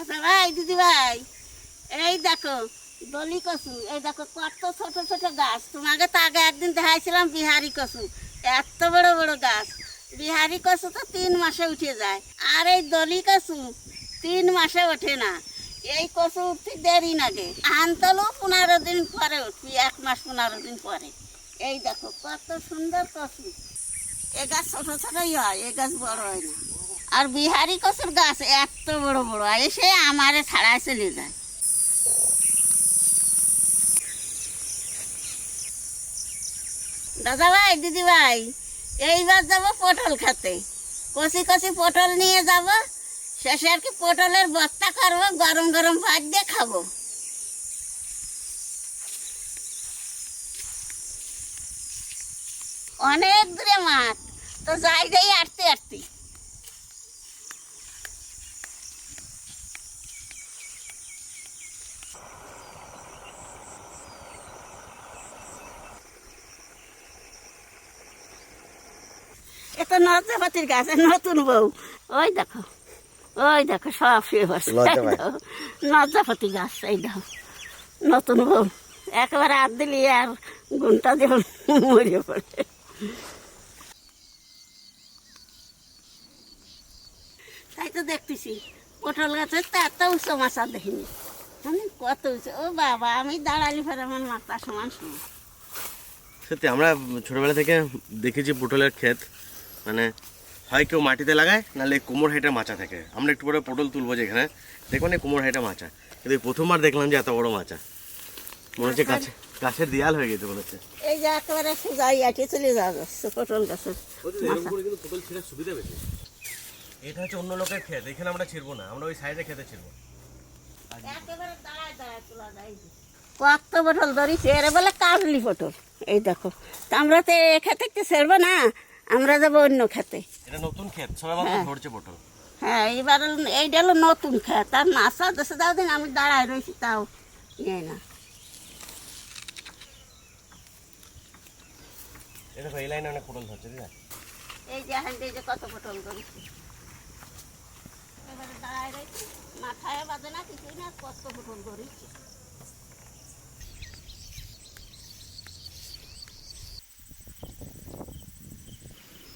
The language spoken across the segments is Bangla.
দাদা ভাই, দিদি ভাই, এই দেখো, দলি কচু, এই দেখো কত ছোট ছোট গাছ। তোমাকে তো আগে একদিন দেখাইছিলাম বিহারি কচু, এত বড় বড় গাছ। বিহারি কচু তো তিন মাসে উঠে যায়, আর এই দলি কচু তিন মাসে ওঠে না। এই কচু উঠতে দেরি লাগে আনতলো পনেরো দিন পরে উঠবি, এক মাস পনেরো দিন পরে। এই দেখো কত সুন্দর কচু। এ গাছ ছোট ছোটই হয়, এ গাছ বড় হয় না। আর বিহারি কচুর গাছ এত বড় বড় এসে আমারে ছাড়ায় চলে যায়। দাদা ভাই দিদি ভাই এইবার যাব পটল খেতে। কচি কচি পটল নিয়ে যাব, শেষে আর কি পটলের বস্তা করব, গরম গরম ভাত দিয়ে খাব। অনেক দূরে মাঠ, তো যাই যাই আটতে আটতে এ তো নজাপাতির নতুন বউ। ওই দেখো ওই দেখো সব শুয়ে বসে পায়। গাছ এই দেখো নতুন বউ। একেবারে হাত দিলি আর গুনটা দিয়ে মরিয়ে পড়ে। তাই তো দেখতেছি পটল গাছের তো এত উঁচু মাছা দেখিনি। আমি কত উঁচু? ও বাবা আমি দাঁড়ালি ফের আমার মাথা সমান সমান। সত্যি আমরা ছোটবেলা থেকে দেখেছি পটলের ক্ষেত। মানে হয় কেউ মাটিতে লাগায় নাহলে এই কোমর হাইটা মাচা থাকে। আমরা একটু পরে পটল তুলবো যেখানে। দেখবেন এই কোমর হাইটা মাচা। কিন্তু এই প্রথমবার দেখলাম যে এত বড় মাচা। মনে হচ্ছে গাছে গাছের দেয়াল হয়ে গেছে মনে হচ্ছে। এই যে একেবারে সোজাই আটে চলে যাওয়া যাচ্ছে পটল গাছের পটল ছিঁড়ার সুবিধা বেশি। এটা হচ্ছে অন্য লোকের ক্ষেত এখানে আমরা ছিড়বো না। আমরা ওই সাইডে খেতে ছিড়বো। কত পটল ধরিছে? এরে বলে কাজলি পটল। এই দেখো তা আমরা তো এ খেতে ছেড়বো না। আমরা যাব অন্য খেতে। এটা নতুন ক্ষেত সবাই হ্যাঁ। ধরছে পটল। হ্যাঁ এইবার এইটা হলো নতুন খেত আর নাচা দেশে যাও দিন আমি দাঁড়ায় রয়েছি তাও নেই না। এই লাইনে অনেক পটল ধরছে ঠিক এই যে এই যে কত পটল ধরেছে। এবারে দাঁড়ায় রয়েছি মাথায় বাঁধে না কিছুই না কত পটল ধরেছে।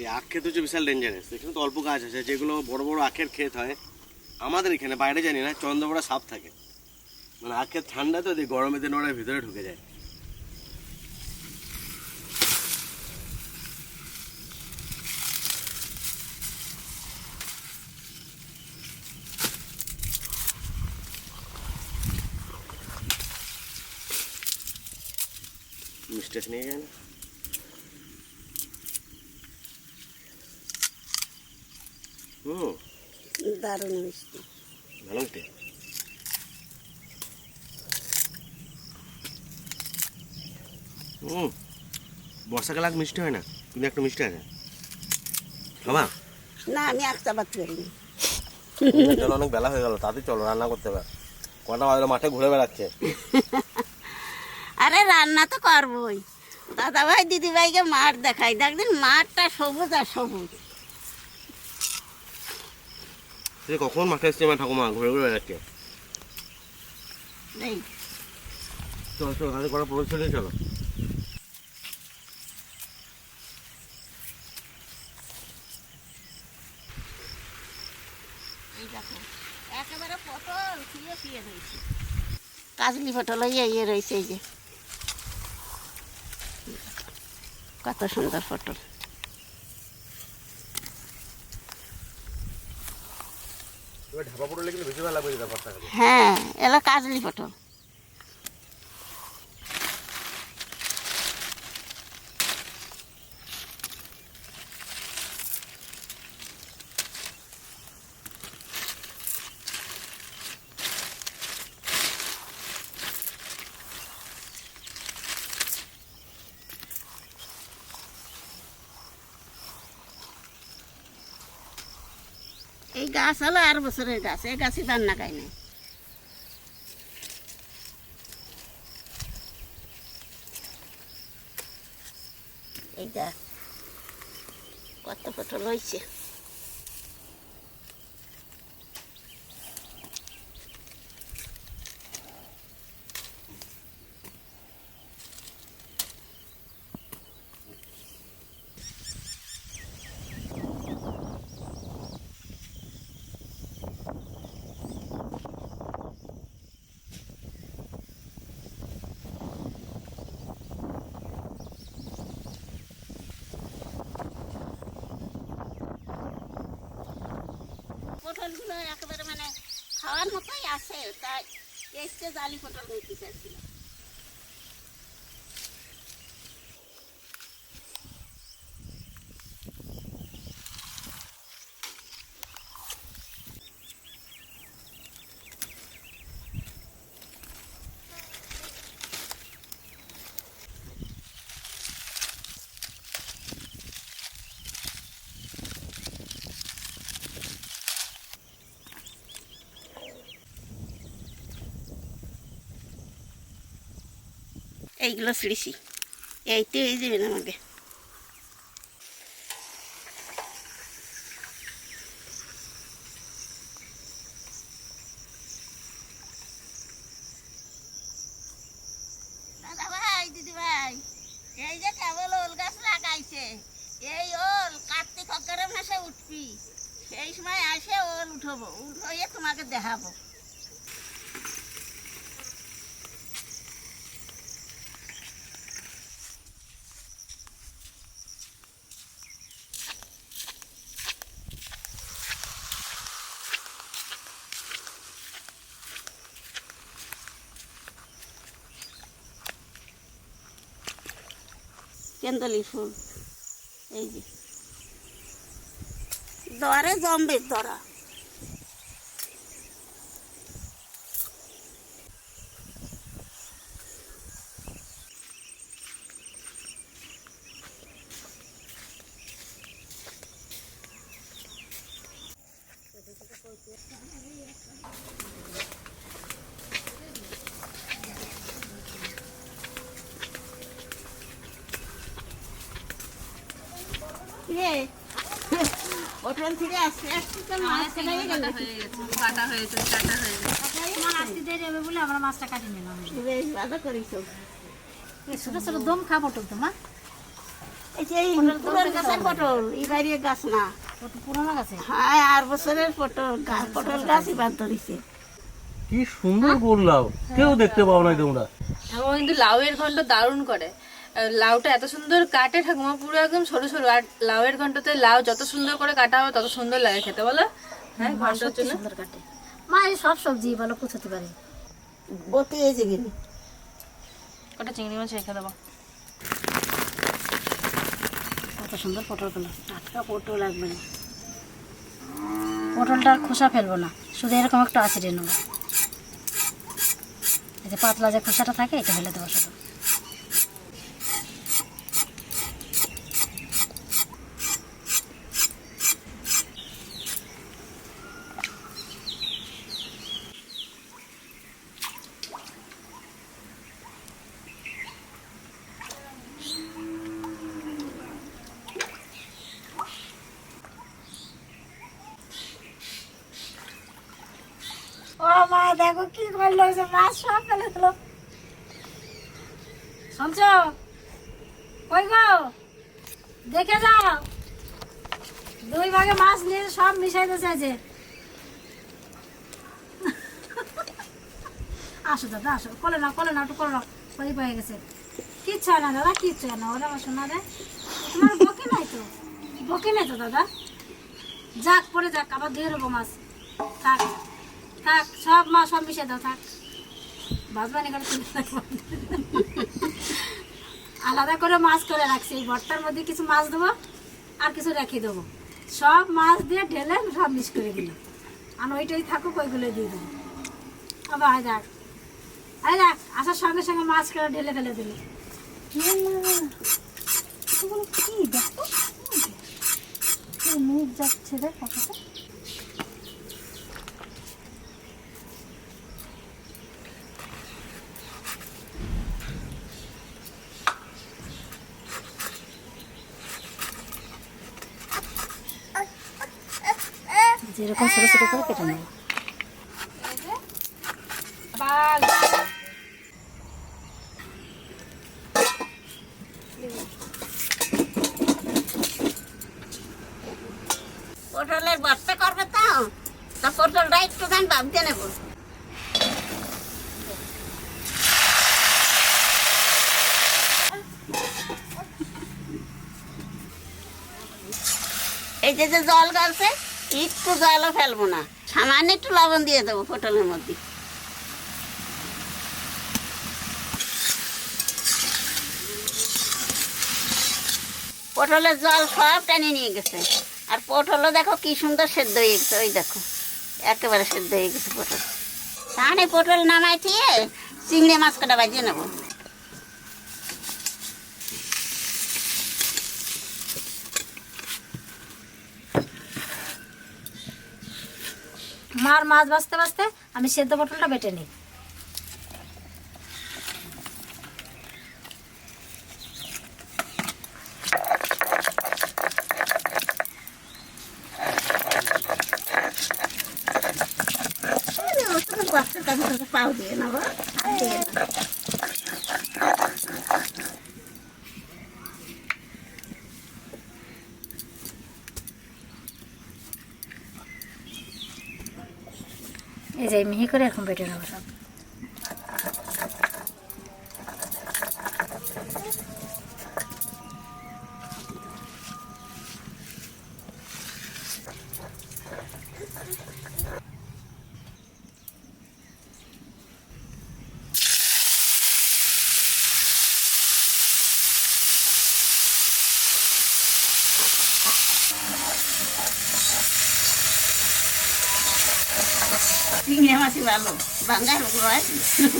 এই আখ ক্ষেত হচ্ছে বিশাল ডেঞ্জারাস এখানে তো অল্প গাছ আছে, যেগুলো বড় বড় আখের ক্ষেত হয়। আমাদের এখানে, বাইরে জানি না চন্দ্রপড়া সাপ থাকে। মানে আখের ঠান্ডা তো গরমে দিন ওরা ভিতরে ঢুকে যায়। মিস্টেক নিয়ে যায় না হুম দারুণ মিষ্টি। ভালো মিষ্টি হুম বর্ষাকালে আগ মিষ্টি হয় না। তুমি একটা মিষ্টি আছে বাবা না আমি একটা বাদ করিনি চলো অনেক বেলা হয়ে গেল তাতে চলো রান্না করতে হবে। কটা বাজলো মাঠে ঘুরে বেড়াচ্ছে। আরে রান্না তো করবোই। দাদা ভাই দিদি ভাইকে মাঠ দেখাই। দেখদিন মাঠটা সবুজ আর সবুজ। সে কখন মাঠে এসছে আমার ঠাকুমা ঘুরে ঘুরে এই চলো চলো তাদের কটা পড়ে চলে। চলো কাজলি পটল ইয়ে রয়েছে এই যে। কত সুন্দর পটল এবার ঢাপা পড়লে কিন্তু বেশি ভালো লাগবে ব্যাপারটা হ্যাঁ এলা কাজলি পটল। গাছ হলো আর বছরের গাছ, এই গাছই তার নাগাই নাই এই দেখ, কত পটল হয়েছে পটলগুলো একেবারে মানে খাওয়ার মতোই আছে তাই এসছে জালি পটল নিতে চাচ্ছিলাম। এইগুলো ছিঁড়েছি এই যে কেবল ওল গাছ লাগাইছে, এই ওল কার্তিক অগ্রহায়ণ মাসে উঠবি। সেই সময় ওল তোমাকে দেখাবো। কেন্দলি ফুল এই যে দরে জম্বে দরা রে পটল থেকে আসছে আসছে তো মাছ গেল। কাটা হয়েছে কাটা হয়েছে তোমার আসতে দেরি হবে বলে আমরা মাছটা কাটি নিলাম। বেশ ভালো ছোট ছোট দম খা পটল তো মা এই যে গাছের পটল। এই বাইরে গাছ না। পুরোনো গাছে? হ্যাঁ আর বছরের পটল গাছ পটল গাছ এবার ধরিছে। কি সুন্দর গোল লাউ কেউ দেখতে পাও না তোমরা। ঠাকুমা কিন্তু লাউয়ের ঘন্ট দারুণ করে। লাউটা এত সুন্দর কাটে ঠাকুমা পুরো একদম সরু সরু। আর লাউয়ের ঘন্টতে লাউ যত সুন্দর করে কাটা হবে তত সুন্দর লাগে খেতে বলো? হ্যাঁ ঘণ্টার জন্য। সুন্দর কাটে। মা এই সব সবজি ভালো কুচাতে পারে। বতে এই যে গেলি কটা চিংড়ি মাছ রেখে দেবো। কত সুন্দর পটলগুলো টাটকা পটল লাগবে না। পটলটার খোসা ফেলব না। শুধু এরকম একটু আছিড়ে নেব। এই যে পাতলা যে খোসাটা থাকে এটা ফেলে দেবো শুধু ও মা দেখো কি করল মাছ সব ফেলে দিল। কই গো? দেখে যাও। দুই ভাগে মাছ নিয়ে সব আসো দাদা, আসো। কোলে না কোলে না একটু কোলে না গেছে। কিচ্ছু হয় না দাদা, কিচ্ছু হয় না। ওরা শোনা রে তোমার বকে নাই তো? বকে নাই তো দাদা? যাক পরে যাক, আবার দিয়ে নেব মাছ। থাক। থাক, সব মা সব মিশে দাও, থাক। বাজবানি করে আলাদা করে মাছ করে রাখছি, এই ভর্তার মধ্যে কিছু মাছ দেবো আর কিছু রেখে দেবো। সব মাছ দিয়ে ঢেলে সব মিক্স করে দিলাম। আর ওইটাই থাকুক, ওইগুলো দিয়ে দেবো আবার আয় দেখ। আয় দেখ, আসার সঙ্গে সঙ্গে মাছ করে ঢেলে ফেলে দিলি কি দেখো? মুখ যাচ্ছে দেখ কথাটা যেরকম ছোটো ছোটো করে কেটে নেব পটলের ভর্তা করবে তো? পটলটা নেব। এই যে জল গাছে একটু জলও ফেলব না। সামান্য একটু লবণ দিয়ে দেবো পটলের মধ্যে। পটলের জল সব টেনে নিয়ে গেছে। আর পটলও দেখো কি সুন্দর সেদ্ধ হয়ে গেছে, ওই দেখো। একেবারে সেদ্ধ হয়ে গেছে পটল। তাহলে পটল নামাই চিংড়ি মাছ কটা বাজিয়ে নেব। মার মাছ বাঁচতে বাঁচতে আমি সেদ্ধ পটলটা বেটে নিই। পাও দিয়ে আর দিয়ে দেবো। এই যে মিহি করে এখন বেটে নেব সব। মাছই ভালো। বাঙ্গাল ভয়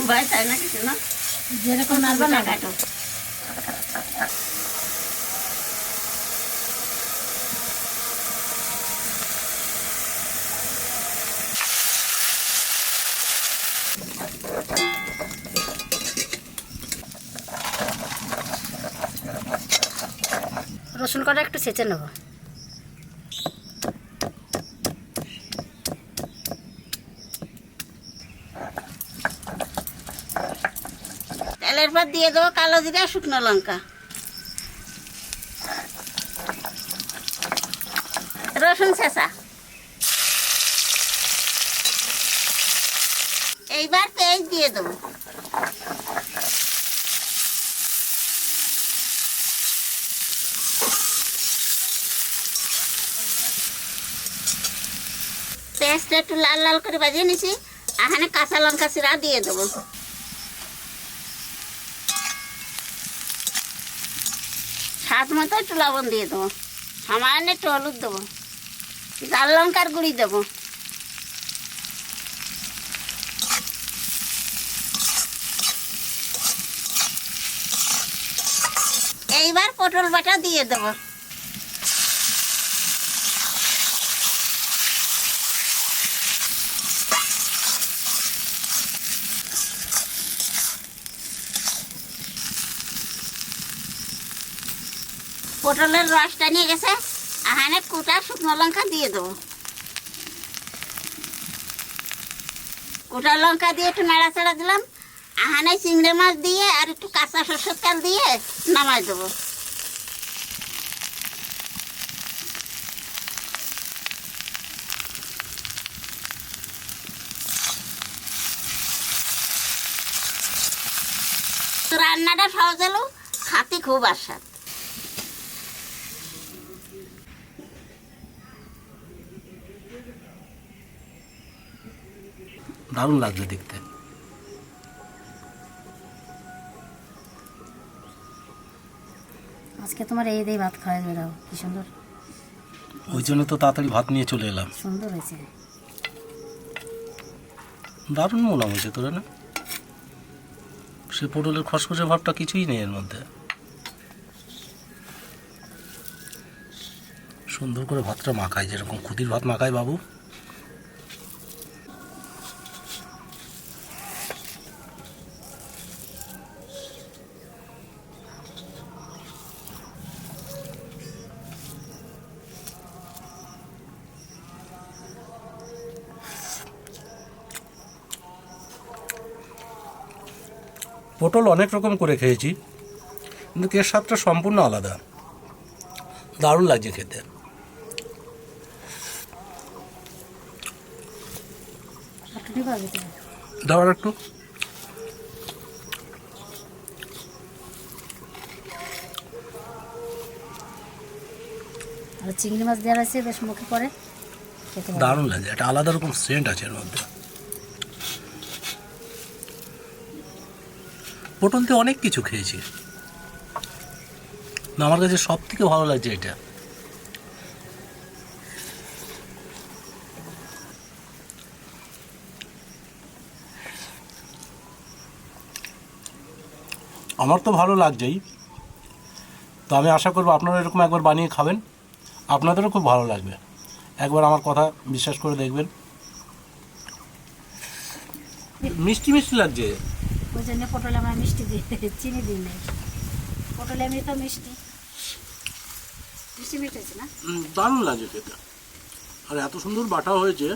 ভয় চাই না কিছু না। যেরকম নাড়বা না কাটো। রসুন কটা একটু ছেঁচে নেব তেলের পর দিয়ে দেবো কালো জিরা শুকনো লঙ্কা। রসুন ছেঁচা এইবার পেঁয়াজ দিয়ে দেবো। পেঁয়াজটা একটু লাল লাল করে বাজিয়ে নিছি এখানে কাঁচা লঙ্কা চিরা দিয়ে দেবো। মতো একটু লবণ দিয়ে দেবো। সামান্য একটু হলুদ দেবো। লাল লঙ্কার গুঁড়ি দেবো। এইবার পটল বাটা দিয়ে দেবো। পটলের রসটা নিয়ে গেছে, আহানে কুটা শুকনো লঙ্কা দিয়ে দেবো। কুটা লঙ্কা দিয়ে একটু নাড়াচাড়া দিলাম, আহানে চিংড়ি মাছ দিয়ে আর একটু কাঁচা সরষের তেল দিয়ে নামাই দেবো। রান্নাটা সহজ হলো খাতে খুব আস্বাদ। দারুণ লাগছে দেখতে। আজকে তোমার এই দিয়ে ভাত খাওয়া বেরাও কি সুন্দর। ওই জন্য তো তাড়াতাড়ি ভাত নিয়ে চলে এলাম। সুন্দর হয়েছে। দারুণ মনে হয়েছে তোরা না? সে পটলের খসখসে ভাবটা কিছুই নেই এর মধ্যে। সুন্দর করে ভাতটা মাখায় যেরকম খুদির ভাত মাখায় বাবু। পটল অনেক রকম করে খেয়েছি কিন্তু এর স্বাদটা সম্পূর্ণ আলাদা। দারুণ লাগছে খেতে। দাও একটু। আর চিংড়ি মাছ দেওয়া আছে বেশ মুখে পড়ে। খেতে দারুণ লাগে একটা আলাদা রকম সেন্ট আছে এর মধ্যে। পটল দিয়ে অনেক কিছু খেয়েছি। আমার কাছে সব থেকে ভালো লাগছে এটা। আমার তো ভালো লাগছেই। তো আমি আশা করব আপনারা এরকম একবার বানিয়ে খাবেন। আপনাদেরও খুব ভালো লাগবে। একবার আমার কথা বিশ্বাস করে দেখবেন। মিষ্টি মিষ্টি লাগছে। ওই জন্য পটলে আমরা মিষ্টি দিই চিনি দিই নাই। পটলে এমনি তো মিষ্টি। মিষ্টি মিষ্টি না? দারুণ লাগে খেতে। আর এত সুন্দর বাটা হয়েছে